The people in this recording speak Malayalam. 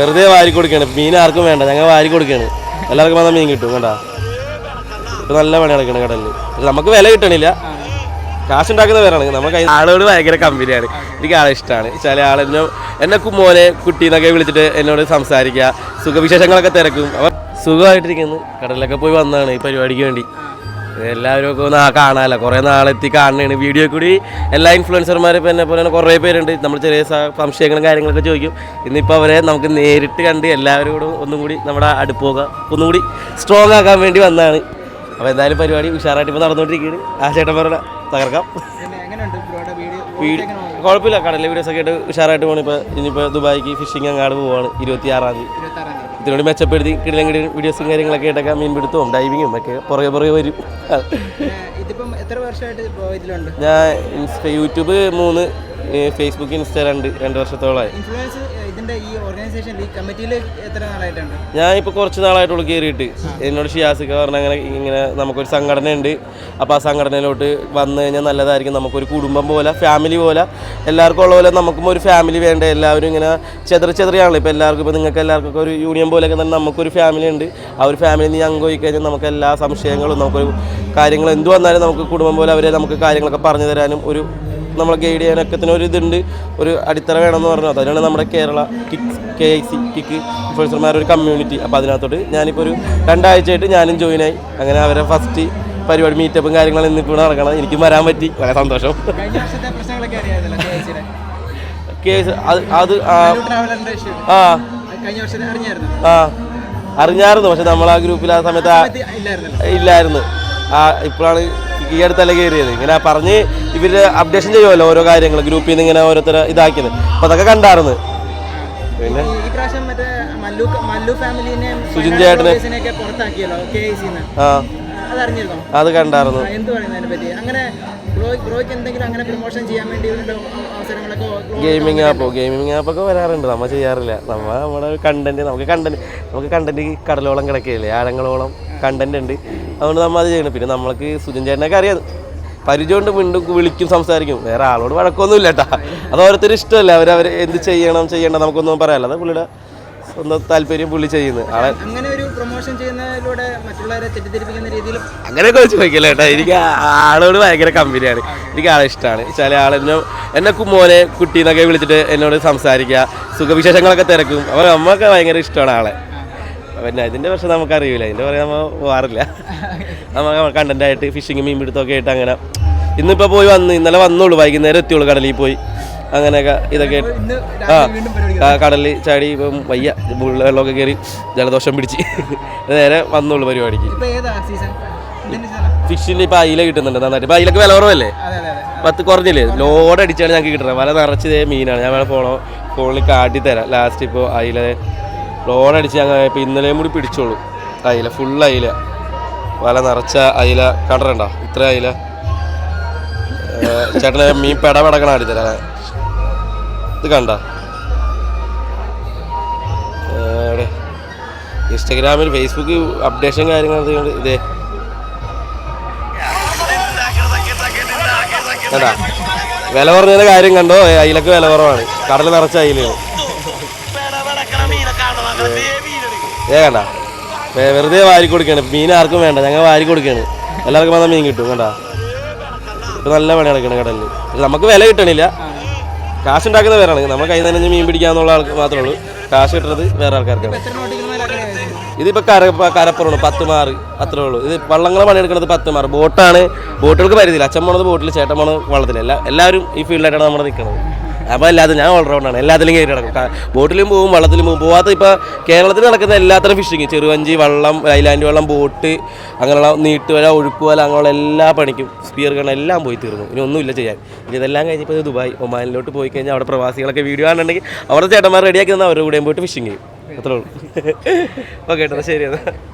വെറുതെ വാരി കൊടുക്കുകയാണ്. മീൻ ആർക്കും വേണ്ട. ഞങ്ങൾ വാരി കൊടുക്കുകയാണ്. എല്ലാവർക്കും വന്നാൽ മീൻ കിട്ടും കണ്ടാ? ഇപ്പൊ നല്ല പണി നടക്കണ കടലിൽ നമുക്ക് വില കിട്ടണില്ല. കാശ് ഉണ്ടാക്കുന്ന പേരാണ് നമുക്ക് ആളോട് ഭയങ്കര കമ്പനിയാണ്. എനിക്ക് ആളെ ഇഷ്ടമാണ് ചില ആളെന്നെ എന്നെ മോനെ കുട്ടി എന്നൊക്കെ വിളിച്ചിട്ട് എന്നോട് സംസാരിക്കുക. സുഖവിശേഷങ്ങളൊക്കെ തിരക്കും. അപ്പം സുഖമായിട്ടിരിക്കുന്നു. കടലിലൊക്കെ പോയി വന്നതാണ് ഈ പരിപാടിക്ക് വേണ്ടി. എല്ലാവരും ഒന്ന് ആ കാണാമല്ലോ കുറേ നാളെത്തി കാണുന്നതാണ് വീഡിയോ കൂടി എല്ലാ ഇൻഫ്ലുവൻസർമാരും ഇപ്പം എന്നെ പോലെ കുറേ പേരുണ്ട്. നമ്മൾ ചെറിയ സംശയങ്ങളും കാര്യങ്ങളൊക്കെ ചോദിക്കും. ഇന്നിപ്പോൾ അവരെ നമുക്ക് നേരിട്ട് കണ്ട് എല്ലാവരോടും കൂടെ ഒന്നും കൂടി നമ്മുടെ അടുപ്പോക ഒന്നും കൂടി സ്ട്രോങ് ആക്കാൻ വേണ്ടി വന്നതാണ് അപ്പോൾ എന്തായാലും പരിപാടി ഉഷാറായിട്ട് ഇപ്പോൾ നടന്നുകൊണ്ടിരിക്കുകയാണ് ആ ചേട്ടൻ പറഞ്ഞ തകർക്കാം കുഴപ്പമില്ല. കടലിലെ വീഡിയോസ് ഒക്കെ ആയിട്ട് ഉഷാറായിട്ട് പോകണം ഇപ്പോൾ ഇനിയിപ്പോൾ ദുബായിക്ക് ഫിഷിംഗ് അങ്ങാട് പോവാണ്. ഇരുപത്തി ആറാം തീയതി. തീയതി ഇതിനോട് മെച്ചപ്പെടുത്തി കിടിലം കിടിലം വീഡിയോസും കാര്യങ്ങളൊക്കെ ആയിട്ടൊക്കെ മീൻ പിടുത്തവും ഡൈവിങ്ങും ഒക്കെ പുറകെ പുറകെ വരും. ഇതിപ്പം എത്ര വർഷമായിട്ട് ഞാൻ ഇൻസ്റ്റ യൂട്യൂബ് മൂന്ന് ഫേസ്ബുക്ക് ഇൻസ്റ്റ രണ്ട് രണ്ട് വർഷത്തോളമായി. ഇതിന്റെ ഈ ഓർഗനൈസേഷൻ ഈ കമ്മിറ്റിയിൽ എത്ര നാളായിട്ടുണ്ട്? ഞാൻ ഇപ്പോൾ കുറച്ച് നാളായിട്ടുള്ളൂ കയറിയിട്ട് എന്നോട് ഷിയാസിക്ക പറഞ്ഞ അങ്ങനെ ഇങ്ങനെ നമുക്കൊരു സംഘടന ഉണ്ട് അപ്പോൾ ആ സംഘടനയിലോട്ട് വന്നു കഴിഞ്ഞാൽ നല്ലതായിരിക്കും. നമുക്കൊരു കുടുംബം പോലെ ഫാമിലി പോലെ എല്ലാവർക്കും ഉള്ള പോലെ നമുക്കും ഒരു ഫാമിലി വേണ്ട. എല്ലാവരും ഇങ്ങനെ ചെതറി ചെതറിയാണല്ലോ. ഇപ്പോൾ എല്ലാവർക്കും ഇപ്പോൾ നിങ്ങൾക്ക് എല്ലാവർക്കും ഒരു യൂണിയൻ പോലെയൊക്കെ തന്നെ നമുക്കൊരു ഫാമിലി ഉണ്ട്. ആ ഒരു ഫാമിലി നീ അംഗമായി കഴിഞ്ഞാൽ നമുക്ക് എല്ലാ സംശയങ്ങളും നമുക്കൊരു കാര്യങ്ങൾ എന്ത് വന്നാലും നമുക്ക് കുടുംബം പോലെ അവരെ നമുക്ക് കാര്യങ്ങളൊക്കെ പറഞ്ഞു തരാനും ഒരു നമ്മളെ ഗൈഡ് ചെയ്യാനൊക്കെ തന്നെ ഒരു ഇതുണ്ട്. ഒരു അടിത്തറ വേണമെന്ന് പറഞ്ഞു. അതിനാണ് നമ്മുടെ Kerala kick K I C kick ഇൻഫ്ലുവൻസർമാരുടെ ഒരു കമ്മ്യൂണിറ്റി അപ്പോൾ അതിനകത്തോട്ട് ഞാനിപ്പോൾ ഒരു രണ്ടാഴ്ചയായിട്ട് ഞാനും ജോയിൻ ആയി. അങ്ങനെ അവരെ ഫസ്റ്റ് പരിപാടി മീറ്റപ്പും കാര്യങ്ങളും ഇന്നിപ്പോൾ നടക്കണം. എനിക്ക് വരാൻ പറ്റി. വളരെ സന്തോഷം. കേസ് അത് അത് ആ. ആ. അറിഞ്ഞായിരുന്നു. പക്ഷെ നമ്മൾ ആ ഗ്രൂപ്പിൽ ആ സമയത്ത് ഇല്ലായിരുന്നു. ആ ഇപ്പോഴാണ് ഈ അടുത്തല്ല കയറിയത്? ഇങ്ങനെ പറഞ്ഞ് ഇവർ അപ്ഡേഷൻ ചെയ്യുമല്ലോ ഓരോ കാര്യങ്ങൾ ഗ്രൂപ്പിൽ നിന്ന് ഇങ്ങനെ ഓരോരുത്തർ ഇതാക്കിയത്. അപ്പോൾ അതൊക്കെ കണ്ടായിരുന്നു. പിന്നെ? സുജിൻ ചേട്ടനെ- ആ. അത് കണ്ടായിരുന്നു. ഗെയിമിംഗ് ആപ്പോ ഗെയിമിംഗ് ആപ്പൊക്കെ വരാറുണ്ട്. നമ്മൾ ചെയ്യാറില്ല. നമ്മ നമ്മുടെ കണ്ടന്റ് നമുക്ക് കണ്ടന്റ് നമുക്ക് കണ്ടന്റ് കടലോളം കിടക്കുകയില്ലേ ആഴങ്ങളോളം. കണ്ടന്റ് ഉണ്ട്. അതുകൊണ്ട് നമ്മൾ അത് ചെയ്യണം. പിന്നെ നമ്മൾക്ക് സുജൻ ചേട്ടനൊക്കെ അറിയാം. പരിചയമുണ്ട് വീണ്ടും വിളിക്കും സംസാരിക്കും. വേറെ ആളോട് വഴക്കൊന്നുമില്ല കേട്ടാ അത് ഓരോരുത്തർ ഇഷ്ടമല്ല? അവർ അവർ എന്ത് ചെയ്യണം ചെയ്യണ്ട നമുക്കൊന്നും പറയാമല്ലോ അത് പുള്ളിയുടെ സ്വന്തം താല്പര്യം പുള്ളി ചെയ്യുന്നത്. ആളെ അങ്ങനെ ഒരു പ്രൊമോഷൻ ചെയ്യുന്നതിലൂടെ മറ്റുള്ളവരെ തെറ്റിദ്ധരിപ്പിക്കുന്ന രീതിയിൽ അങ്ങനെയൊക്കെ വെച്ച് നോക്കില്ല കേട്ടോ എനിക്ക് ആളോട് ഭയങ്കര കമ്പനിയാണ്. എനിക്ക് ആളെ ഇഷ്ടമാണ് ചില ആൾ എന്നെ എന്നെ മോനെ കുട്ടി എന്നൊക്കെ വിളിച്ചിട്ട് എന്നോട് സംസാരിക്കുക. സുഖവിശേഷങ്ങളൊക്കെ തിരക്കും. അപ്പോൾ നമ്മൾക്ക് ഭയങ്കര ഇഷ്ടമാണ് ആളെ. പിന്നെ അതിന്റെ പക്ഷേ നമുക്കറിയില്ല അതിന്റെ പറയാൻ നമ്മൾ പോകാറില്ല നമ്മൾ കണ്ടന്റായിട്ട് ഫിഷിങ് മീൻ പിടുത്തമൊക്കെ ആയിട്ട് അങ്ങനെ ഇന്നിപ്പോൾ പോയി വന്ന് ഇന്നലെ വന്നുള്ളൂ വൈകുന്നേരം എത്തിയുള്ളൂ കടലിൽ പോയി. അങ്ങനെയൊക്കെ ഇതൊക്കെ ആ കടലിൽ ചാടി ഇപ്പം വയ്യ വെള്ളമൊക്കെ കയറി ജലദോഷം പിടിച്ച്. നേരെ വന്നുള്ളൂ പരിപാടിക്ക്. ഫിഷിന് ഇപ്പൊ അയില കിട്ടുന്നുണ്ട് നന്നായിട്ട്. ഇപ്പം അയിലൊക്കെ വില കുറവല്ലേ? പത്ത് കുറഞ്ഞില്ലേ? ലോഡ് അടിച്ചാണ് ഞങ്ങൾക്ക് കിട്ടുന്നത് വല നിറച്ച് മീനാണ്. ഞാൻ വേണം ഫോണോ ഫോണിൽ കാട്ടി തരാം. ലാസ്റ്റ് ഇപ്പോൾ അയില ലോഡ് അടിച്ച് ഞങ്ങൾ ഇപ്പം ഇന്നലെയും കൂടി പിടിച്ചോളൂ. അയില ഫുൾ അയില. വല നിറച്ച അയില കണ്ടറണ്ട ഇത്ര അയില. ചേട്ടനെ മീൻ പെട പെടക്കണ അടി ഇത് കണ്ട? ഇൻസ്റ്റഗ്രാമിൽ ഫേസ്ബുക്ക് അപ്ഡേഷൻ കാര്യങ്ങൾ ഇതേ. കേട്ടാ വില കുറഞ്ഞതിന്റെ കാര്യം കണ്ടോ? അയിലക്ക് വില കുറവാണ്. കടൽ നിറച്ച അയിലാണ് ഏ കണ്ട. വെറുതെ വാരി കൊടുക്കാണ്. മീൻ ആർക്കും വേണ്ട. ഞങ്ങൾ വാരി കൊടുക്കാണ്. എല്ലാവർക്കും വന്നാൽ മീൻ കിട്ടും കണ്ട. ഇപ്പം നല്ല പണി നടക്കണം കടലിൽ നമുക്ക് വില കിട്ടണില്ല. കാശ് ഉണ്ടാക്കുന്ന വേറാണ് നമ്മൾ കൈ നനഞ്ഞ് മീൻ പിടിക്കാന്നുള്ള ആൾക്ക് മാത്രമേ ഉള്ളൂ. കാശ് കിട്ടുന്നത് വേറെ ആൾക്കാർക്കാണ്. ഇതിപ്പോൾ ഇതിപ്പോ കര കരപ്പുറമാണ് പത്ത് മാറ്. അത്രേ ഉള്ളൂ. ഇത് വള്ളങ്ങളെ പണിയെടുക്കുന്നത് പത്ത് മാറ്. ബോട്ടാണ്. ബോട്ടുകൾക്ക് പരിധിയില്ല. അച്ഛൻ പോണത് ബോട്ടിൽ ചേട്ടൻ പോണത് വള്ളത്തിൽ എല്ലാ എല്ലാവരും ഈ ഫീൽഡിലായിട്ടാണ് നമ്മൾ നിൽക്കുന്നത് അപ്പോൾ എല്ലാത്തിനും ഞാൻ ഓൾറൗണ്ടാണ് എല്ലാത്തിലും കയറി നടക്കും. ബോട്ടിലും പോകും വള്ളത്തിലും പോകും പോവാത്ത ഇപ്പോൾ കേരളത്തിൽ നടക്കുന്ന എല്ലാത്തരം ഫിഷിങ് ചെറുവഞ്ചി വള്ളം ഐലാൻഡ് വള്ളം ബോട്ട് അങ്ങനെയുള്ള നീട്ടുവല ഒഴുക്കുവല അങ്ങനെയുള്ള എല്ലാ പണിക്കും സ്പിയർ കണ എല്ലാം പോയി തീർന്നു. ഇനി ഒന്നുമില്ല ചെയ്യാൻ. ഇതെല്ലാം കഴിഞ്ഞപ്പോൾ ദുബായ് ഒമാനിലോട്ട് പോയി കഴിഞ്ഞാൽ അവിടെ പ്രവാസികളൊക്കെ വീഡിയോ കാണുന്നുണ്ടെങ്കിൽ അവിടെ ചേട്ടന്മാർ റെഡിയാക്കി തന്നാൽ അവരുടെ കൂടെയും പോയിട്ട് ഫിഷിങ് ചെയ്യും. അത്രേ ഉള്ളൂ. ഓക്കെ ചേട്ടാ ശരി എന്നാൽ